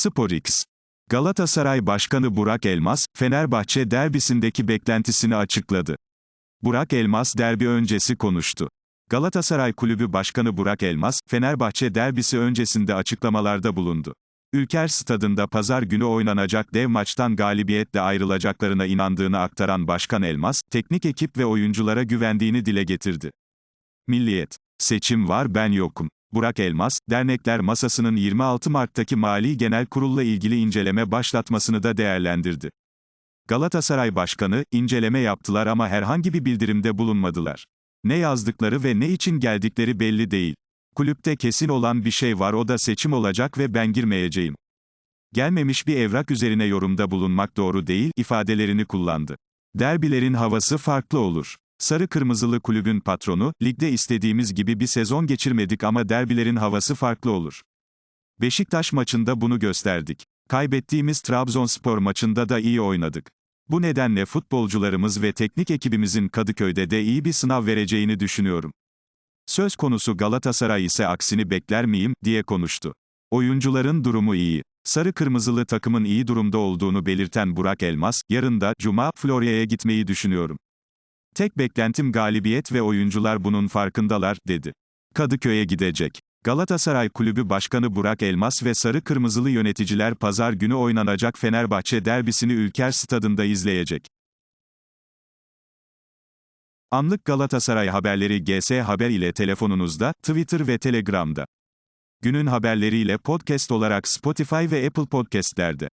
SporX Galatasaray Başkanı Burak Elmas, Fenerbahçe derbisindeki beklentisini açıkladı. Burak Elmas derbi öncesi konuştu. Galatasaray Kulübü Başkanı Burak Elmas, Fenerbahçe derbisi öncesinde açıklamalarda bulundu. Ülker Stadında pazar günü oynanacak dev maçtan galibiyetle ayrılacaklarına inandığını aktaran Başkan Elmas, teknik ekip ve oyunculara güvendiğini dile getirdi. Milliyet. Seçim var ben yokum. Burak Elmas, dernekler masasının 26 Mart'taki Mali Genel Kurul'la ilgili inceleme başlatmasını da değerlendirdi. Galatasaray Başkanı, inceleme yaptılar ama herhangi bir bildirimde bulunmadılar. Ne yazdıkları ve ne için geldikleri belli değil. Kulüpte kesin olan bir şey var o da seçim olacak ve ben girmeyeceğim. Gelmemiş bir evrak üzerine yorumda bulunmak doğru değil, ifadelerini kullandı. Derbilerin havası farklı olur. Sarı Kırmızılı kulübün patronu, ligde istediğimiz gibi bir sezon geçirmedik ama derbilerin havası farklı olur. Beşiktaş maçında bunu gösterdik. Kaybettiğimiz Trabzonspor maçında da iyi oynadık. Bu nedenle futbolcularımız ve teknik ekibimizin Kadıköy'de de iyi bir sınav vereceğini düşünüyorum. Söz konusu Galatasaray ise aksini bekler miyim, diye konuştu. Oyuncuların durumu iyi. Sarı Kırmızılı takımın iyi durumda olduğunu belirten Burak Elmas, yarın da, Cuma, Florya'ya gitmeyi düşünüyorum. Tek beklentim galibiyet ve oyuncular bunun farkındalar, dedi. Kadıköy'e gidecek. Galatasaray Kulübü Başkanı Burak Elmas ve Sarı Kırmızılı yöneticiler pazar günü oynanacak Fenerbahçe derbisini Ülker Stadında izleyecek. Anlık Galatasaray haberleri GS Haber ile telefonunuzda, Twitter ve Telegram'da. Günün haberleriyle podcast olarak Spotify ve Apple Podcast'lerde.